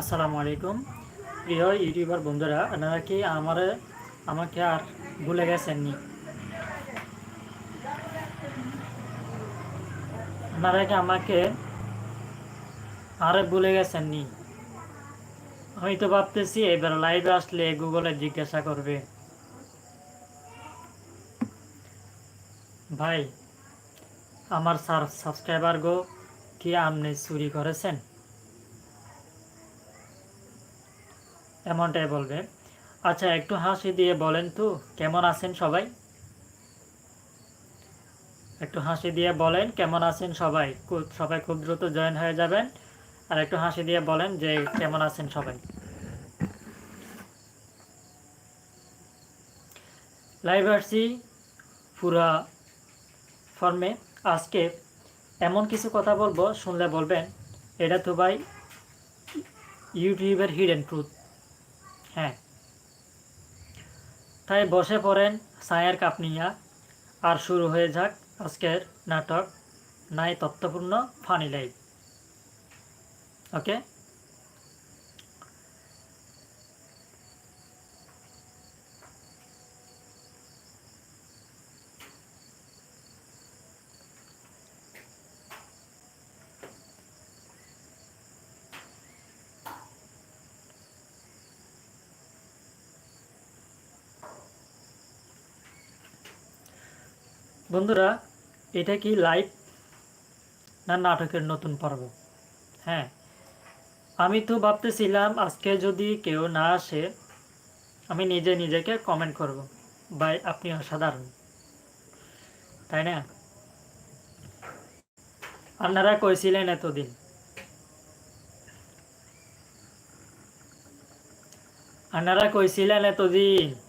আসসালামু আলাইকুম। প্রিয় ইউটিউবার বন্ধুরা, আপনারা কি আমার, আমাকে আর ভুলে গেছেন নি? আপনারা কি আমাকে আরে ভুলে গেছেন নি? আমি তো ভাবতেছি এবার লাইভে আসলে গুগলে জিজ্ঞাসা করবে। ভাই, আমার সার সাবস্ক্রাইবার গো, কি আপনি চুরি করেছেন? এমনটাই বলবে। আচ্ছা একটু হাসি দিয়ে বলেন তো, কেমন আছেন সবাই? একটু হাসি দিয়ে বলেন, কেমন আছেন সবাই? সবাই খুব দ্রুত জয়েন হয়ে যাবেন। আর একটু হাসি দিয়ে বলেন যে, কেমন আছেন সবাই? লাইভ আসছি পুরা ফর্মে। আজকে এমন কিছু কথা বলব, শুনলে বলবেন, এটা তো ভাই ইউটিউবের হিডেন ট্রুথ হ্যাঁ। তাই বসে পড়েন ছায়ের কাপ নিয়া। আর শুরু হয়ে যাক আজকের নাটক। নাই তত্ত্বপূর্ণ, ফানি লাইভ। ওকে? বন্ধুরা, এটা কি লাইভ না নাটকের নতুন পর্ব? হ্যাঁ আমি তো ভাবতেছিলাম আজকে যদি কেউ না আসে, আমি নিজে নিজেকে কমেন্ট করব। ভাই, আপনি অসাধারণ। তাই না? আপনারা কইছিলেন এতদিন। আপনারা কইছিলেন এতদিন।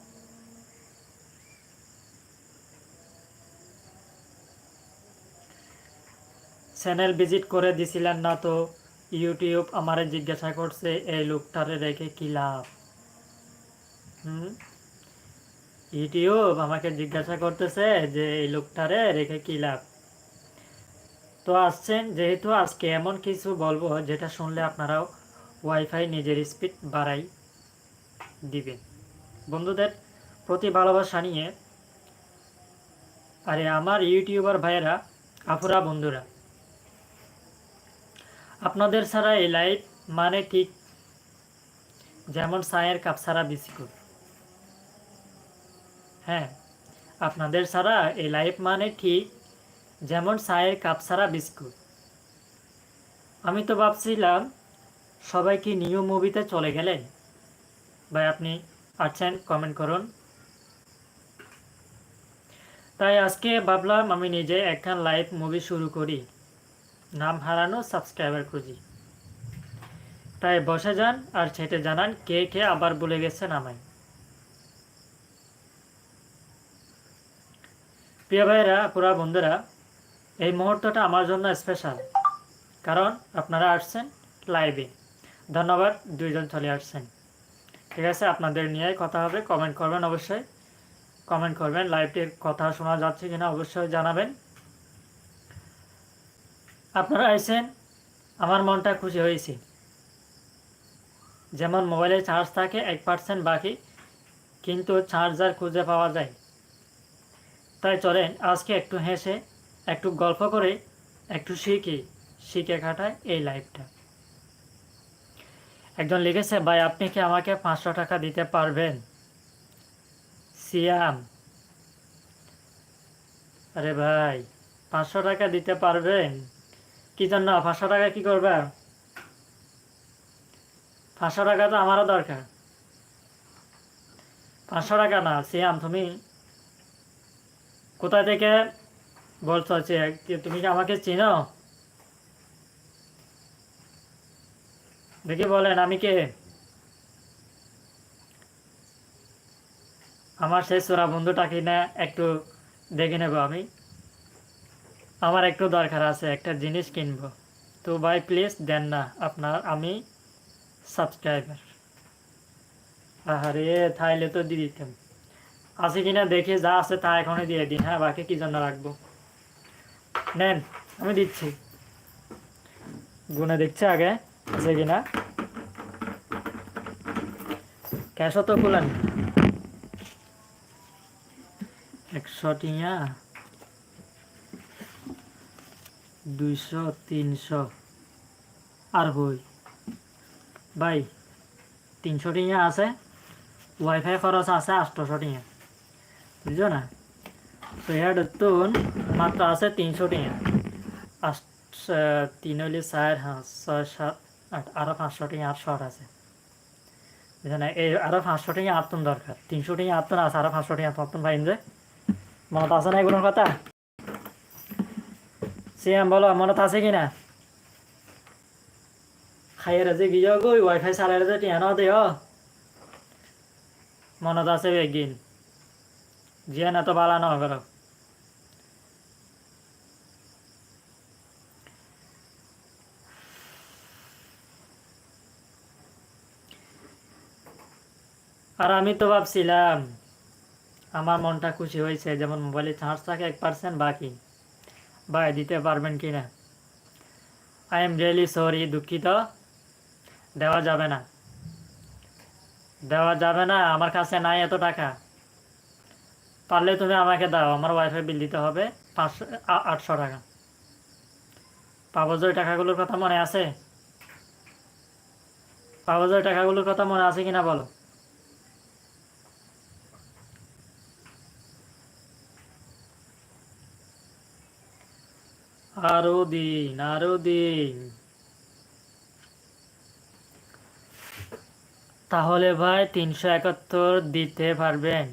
চ্যানেল ভিজিট করে দিছিলেন না তো? ইউটিউব আমারে জিজ্ঞাসা করছে, এই লোকটারে রেখে কি লাভ? হুম? ইউটিউব আমাকে জিজ্ঞাসা করতেছে যে, এই লোকটারে রেখে কি লাভ? তো আসছেন, যেহেতু আজকে এমন কিছু বলব যেটা শুনলে আপনারাও ওয়াইফাই নিজের স্পিড বাড়াই দিবেন। বন্ধুদের প্রতি ভালোবাসা নিয়ে, আরে আমার ইউটিউবার ভাইয়েরা, আপুরা, বন্ধুরা আপনাদের ছাড়া এই লাইফ মানে ঠিক যেমন চায়ের কাপ ছাড়া বিস্কুট। হ্যাঁ আপনাদের ছাড়া এই লাইফ মানে ঠিক যেমন চায়ের কাপ ছাড়া বিস্কুট। আমি তো ভাবছিলাম, সবাই কি নিউ মুভিতে চলে গেলেন? ভাই, আপনি আছেন? কমেন্ট করুন। তাই আজকে ভাবলাম আমি নিজে একখান লাইভ মুভি শুরু করি। নাম হারানো সাবস্ক্রাইবার খুঁজি। তাই বসে যান আর ছেটে জানান কে কে আবার বলে গেছেন আমায় প্রিয় ভাইরা পুরা বন্ধুরা, এই মুহূর্তটা আমার জন্য স্পেশাল কারণ আপনারা আসছেন লাইভে ধন্যবাদ, দুইজন চলে আসছেন। ঠিক আছে, আপনাদের নিয়ে কথা হবে কমেন্ট করবেন অবশ্যই। কমেন্ট করবেন লাইভটির কথা শোনা যাচ্ছে কিনা অবশ্যই জানাবেন। আপনারা আইসেন আমার মনটা খুশি হয়েছে। যেমন মোবাইলে চার্জ থাকে এক পার্সেন্ট বাকি, কিন্তু চার্জার খুঁজে পাওয়া যায়। তাই চলেন, আজকে একটু হেসে, একটু গল্প করে, একটু শিখি, শিখে কাটায় এই লাইফটা একজন লিখেছে, ভাই, আপনি কি আমাকে পাঁচশো টাকা দিতে পারবেন? সিয়াম। আরে ভাই, পাঁচশো টাকা দিতে পারবেন? কি জন্য পাঁচশো টাকা কি করবে? পাঁচশো টাকা তো আমারও দরকার। পাঁচশো টাকা না সিয়াম তুমি কোথা থেকে বলছো তুমি কি আমাকে চিনো? দেখি বলেন, আমি কে? আমার সেই সোরা বন্ধুটাকে না একটু দেখে নেব আমি। আমার একটু দরকার আছে, একটা জিনিস কিনবো। তো ভাই প্লিজ দেন না, আপনার, আমি সাবস্ক্রাইবার আরে তাইলে তো দিয়ে দিতাম। আছে কিনা দেখে যা আছে তা এখনই দিয়ে দিন হ্যাঁ বাকি কি জন্য রাখব? নেন, আমি দিচ্ছি। গুনে দেখছি আগে, আছে কিনা? ক্যাশও তো খুলেন। একশো টিয়া। দুইশো, তিনশো। আর হই। ভাই, তিনশো টিয়া আছে। ওয়াইফাই খরচ আছে আটশোশো টিয়া বুঝছ না? তো এর তুন মাত্র আছে তিনশো টিয়া আট তিন হলে চার ছয়, সাত আট আরও পাঁচশো টিয়া আট শর্ট আছে। বুঝছ না? এই আরও পাঁচশো টিয়া আটতন দরকার তিনশো টিয়া আটতন আছে আরও পাঁচশো টিয়া আটতন পাইন যে। মনত আছে না এগুলোর কথা? সিয়াম বলো মনত আছে কি না খাইয়ের যে গিয়ে গো ওয়াইফাই চালাই যে টিয়া ন দিও মনত আছে একদিন জিয়া না তো বালা ন আর আমি তো ভাবছিলাম আমার মনটা খুশি হয়েছে যেমন মোবাইলে চার্জ থাকে এক পার্সেন্ট বাকি ভাই, দিতে পারবেন কি না? আই এম রিয়েলি সরি দুঃখিত। দেওয়া যাবে না। দেওয়া যাবে না, আমার কাছে নাই এত টাকা। পারলে তুমি আমাকে দাও, আমার ওয়াইফাই বিল দিতে হবে পাঁচশো আটশো টাকা। পাবো যে ওই টাকাগুলোর কথা মনে আছে? পাবো যে ওই টাকাগুলোর কথা মনে আছে কিনা বলো? আরও দিন আরও দিন তাহলে ভাই তিনশো একাত্তর দিতে পারবেন।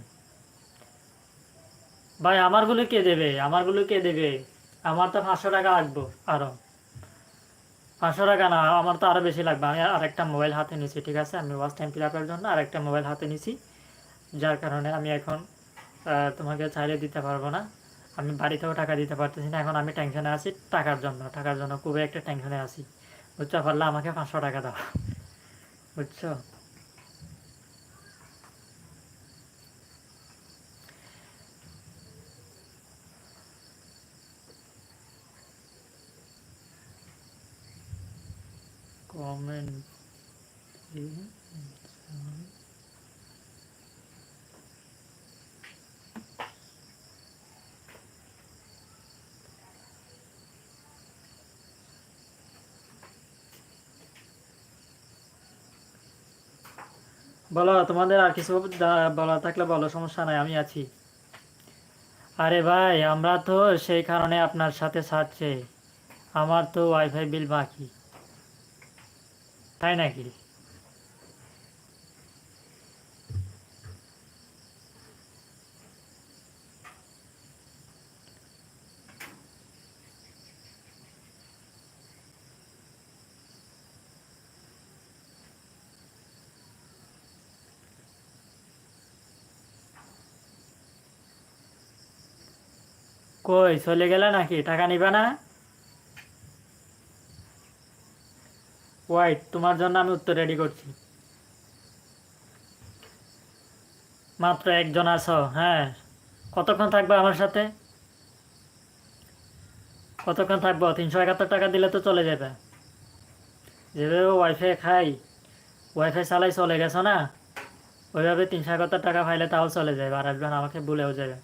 ভাই, আমারগুলো কে দেবে? আমারগুলো কে দেবে? আমার তো পাঁচশো টাকা লাগবে আরও। পাঁচশো টাকা না, আমার তো আরও বেশি লাগবে। আমি আরেকটা মোবাইল হাতে নিছি, ঠিক আছে? আমি ওয়াচ টাইম ফিল আপের জন্য আরেকটা মোবাইল হাতে নিছি, যার কারণে আমি এখন তোমাকে চাইলে দিতে পারব না। আমি বাড়িতেও টাকা দিতে পারতেছি না, এখন আমি টেনশনে আছি টাকার জন্য টাকার জন্য খুবই একটা টেনশনে আছি। বুঝছ, পারলে আমাকে পাঁচশো টাকা দাও, বুঝছ? কমেন্ট বলো, তোমাদের আর কিছু বলা থাকলে বলো, সমস্যা নাই, আমি আছি। আরে ভাই, আমরা তো সেই কারণে আপনার সাথে ছাড়ছে আমার তো ওয়াইফাই বিল বাকি। তাই নাকি? কই, চলে গেলে নাকি? টাকা নিবে না? ওয়াইট, তোমার জন্য আমি উত্তর রেডি করছি। মাত্র একজন আছো হ্যাঁ? কতক্ষণ থাকবে আমার সাথে? কতক্ষণ থাকব? তিনশো একাত্তর টাকা দিলে তো চলে যাবে। যেভাবে ওয়াইফাই খাই ওয়াইফাই চালাই চলে গেছো না? ওইভাবে তিনশো একাত্তর টাকা পাইলে তাও চলে যাবে, আর আসবেন আমাকে ভুলেও যাবে।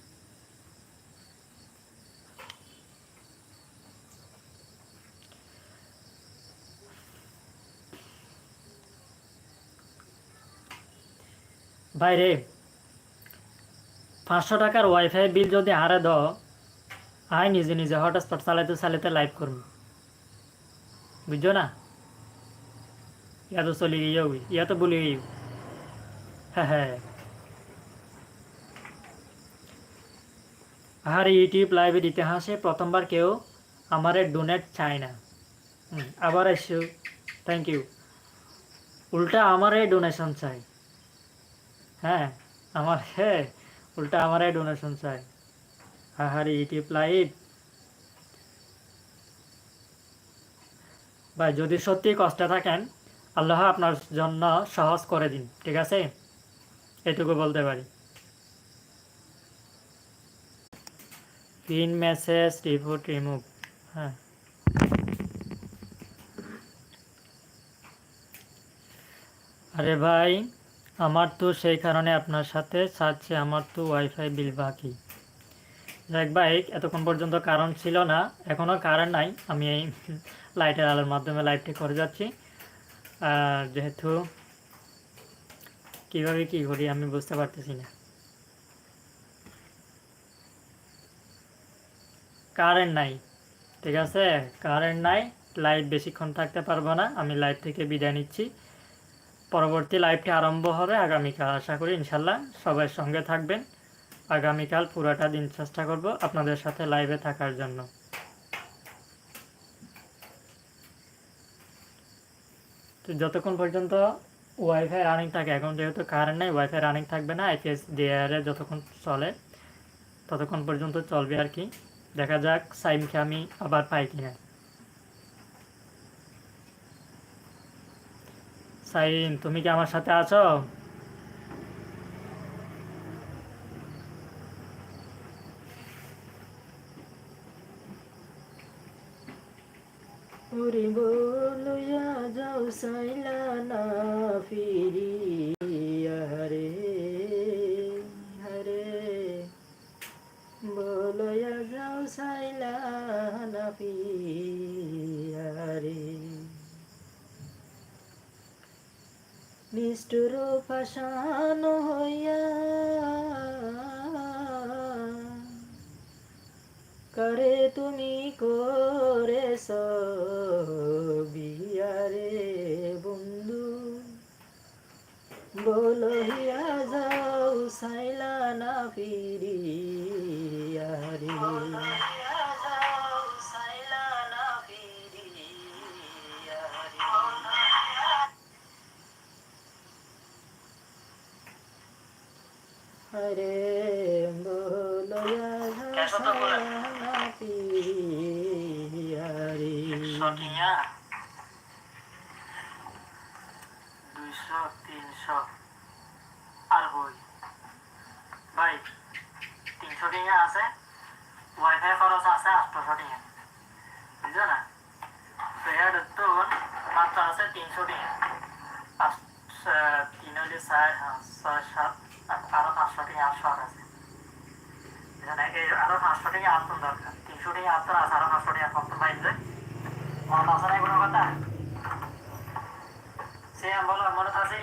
বাইরে, পাঁচশো টাকার ওয়াইফাই বিল যদি হারে দ আয় নিজে নিজে হটস্পট চালাইতে চালাইতে লাইভ করব। বুঝছ না? ইয়া তো চলে গিয়ে ইয়া তো বলে হ্যাঁ হ্যাঁ। আর ইউটিউব লাইভের ইতিহাসে প্রথমবার কেউ আমার ডোনেট চায় না। আবার এসো থ্যাংক ইউ উল্টা আমারই ডোনেশন চাই হ্যাঁ আমার হ্যাঁ উল্টা আমারই ডোনেশন চাই। আর ইউটিউব লাইভ। ভাই, যদি সত্যি কষ্টে থাকেন, আল্লাহ আপনার জন্য সহজ করে দিন, ঠিক আছে? এটুকু বলতে পারি। পিন মেসেজ রিপোর্ট রিমুভ হ্যাঁ। আরে ভাই আমার তো সেই কারণে আপনার সাথে চাচ্ছে আমার তো ওয়াইফাই বিল বাকি। দেখ ভাই, এতক্ষণ পর্যন্ত কারণ ছিল না এখনও কারেন্ট নাই। আমি এই লাইটের আলোর মাধ্যমে লাইভটি করে যাচ্ছি। আর যেহেতু কীভাবে কী করি আমি বুঝতে পারতেছি না। কারেন্ট নাই, ঠিক আছে? কারেন্ট নাই লাইট বেশিক্ষণ থাকতে পারব না। আমি লাইভ থেকে বিদায় নিচ্ছি। পরবর্তী লাইভটি আরম্ভ হবে আগামীকাল। আশা করি ইনশাল্লাহ সবাই সঙ্গে থাকবেন। আগামীকাল পুরোটা দিন চেষ্টা করব আপনাদের সাথে লাইভে থাকার জন্য। তো যতক্ষণ পর্যন্ত ওয়াইফাই রানিং থাকে, এখন যেহেতু কারেন্ট নেই ওয়াইফাই রানিং থাকবে না আইপিএস ডিআরে যতক্ষণ চলে, ততক্ষণ পর্যন্ত চলবে আর কি। দেখা যাক সাইমকে আমি আবার পাই কিনা। সাইম তুমি কি আমার সাথে আছো? ওরে বলুয়া যাও সাইলা না নিষ্ঠুর পাশান হইয়া করে তুমি করেছ? ভাই তিনশো টিয়া আছে ওয়াইফাই আছে আটশো টিয়া বুঝছ না তো এর নতুন মাত্র আছে তিনশো টিয়া তিন হলে চার ছয় আরও পাঁচশো টিয়া আটশো দরকার তিনশো টিয়া আটন আছে পাঁচশো টিয়া কত পাইলে মনে আছে না কোনো কথা সে বলো মনে আছে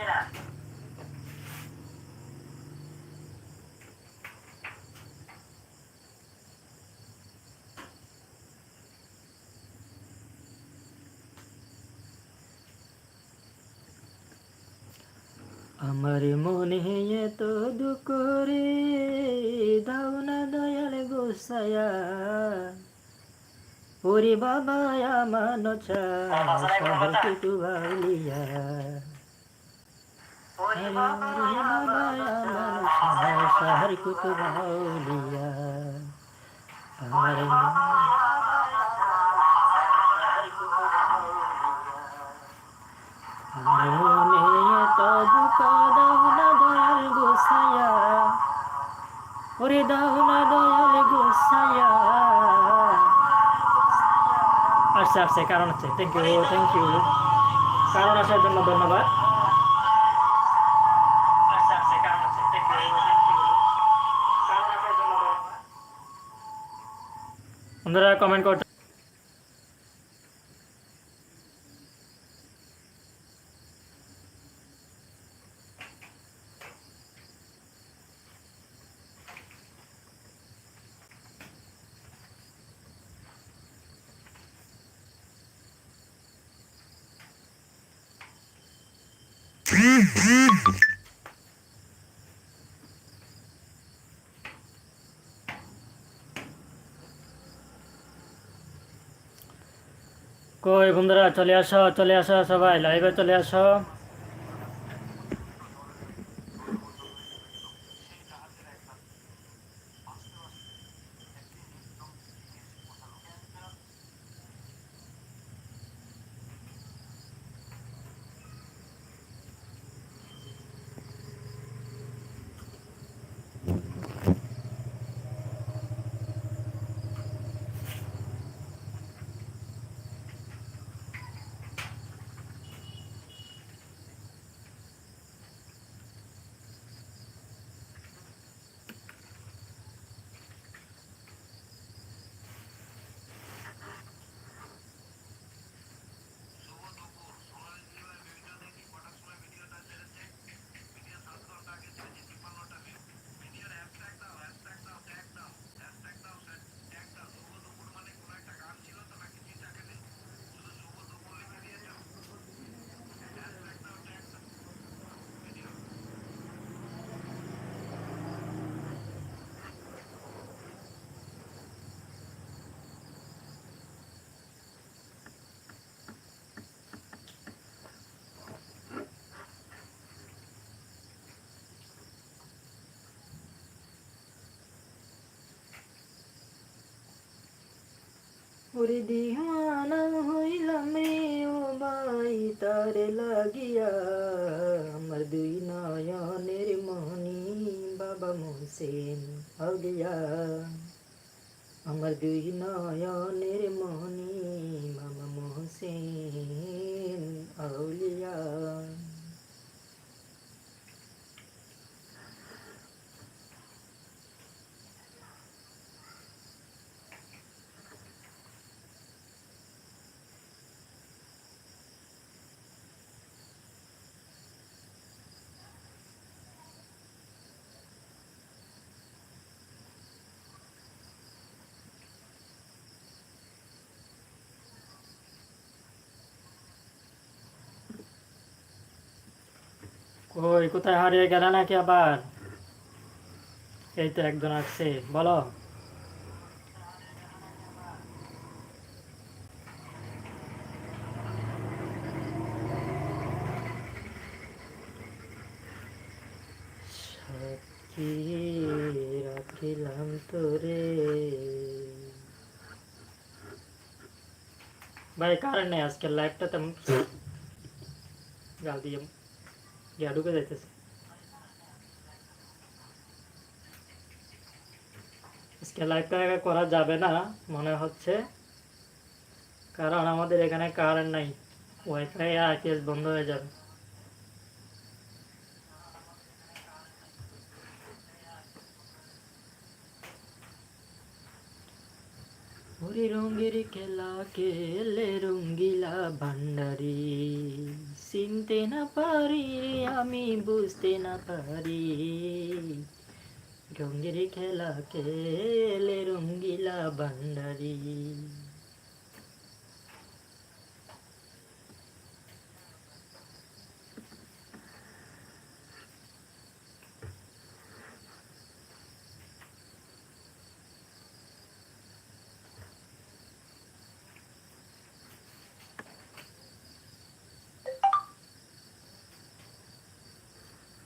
আমার মনে এত দুঃখ রে দাও না দয়াল গোসায়া ওরে বাবা আমার শহর কুটু বাউলিয়া ওরে বাবা আমার শহর আমার মনে দাও না দয়াল গোসায়া ওরে দাও না দয়াল গোসায়া আসছে আসছে কারণ আছে থ্যাংক ইউ থ্যাংক ইউ কারণ আসার জন্য ধন্যবাদ। আচ্ছা আচ্ছা কারণ আছে থ্যাংক ইউ থ্যাংক ইউ কারণ আসার জন্য ধন্যবাদ বন্ধুরা কমেন্ট করতে কই বন্ধুরা চলে আসো চলে আসো সবাই লাইভে চলে আসো। ওরে দিওয়ানা হইলাম রে ও ভাই, তার লাগিয়া আমার দুই নয়নের মনি বাবা মোসেন আউলিয়া আমার দুই নয়নের মনি বাবা মোহসেন আউলিয়া কই কোথায় হারিয়ে গেলে নাকি আবার? এই তো একজন আসছে, বলো। সাক্ষী রাখিলাম তোরে। ভাই কারণ নেই আজকের লাইভটা তেমন গাল দিয়ে গিয়া ঢুকে যাইতেছে আজকে লাইভটা করা যাবে না, মনে হচ্ছে। কারণ আমাদের এখানে কারেন্ট নাই। ওয়াইফাই আর আইপিএস বন্ধ হয়ে যাবে। ওরে রঙের খেলা, খেলে রঙ্গিলা ভান্ডারি। চিনতে না পারি আমি বুঝতে না পারি। রঙের খেলা খেলে রঙ্গিলা ভান্ডারি।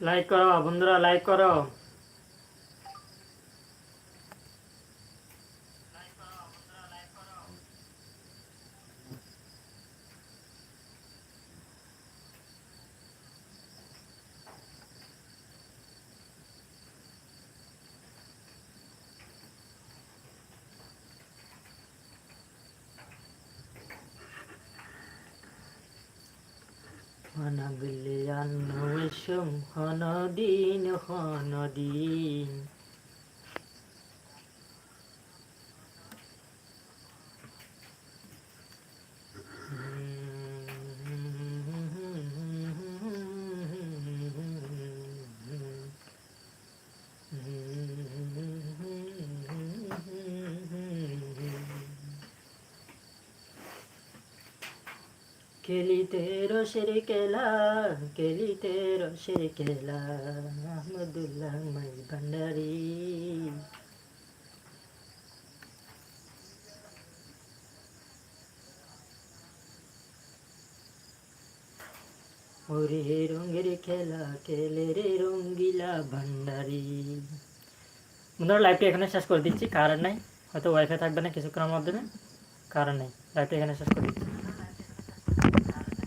লাইক করো বন্ধুরা লাইক করো হনগলে আন্নবেশম হনদিন হনদিন। খেলিতে রসের কেলা খেলিতে রসের কেলা, আহমদুল্লাহ মাই ভান্ডারি। ওরে রঙের খেলা, খেলে রে রঙ্গিলা ভান্ডারি। বন্ধুরা লাইভটা এখানে শেষ করে দিচ্ছি, কারণ নাই। হয়তো ওয়াইফাই থাকবে না কিছুক্ষণের মাধ্যমে, কারণ নেই। লাইভটা এখানে শেষ করে দিচ্ছি।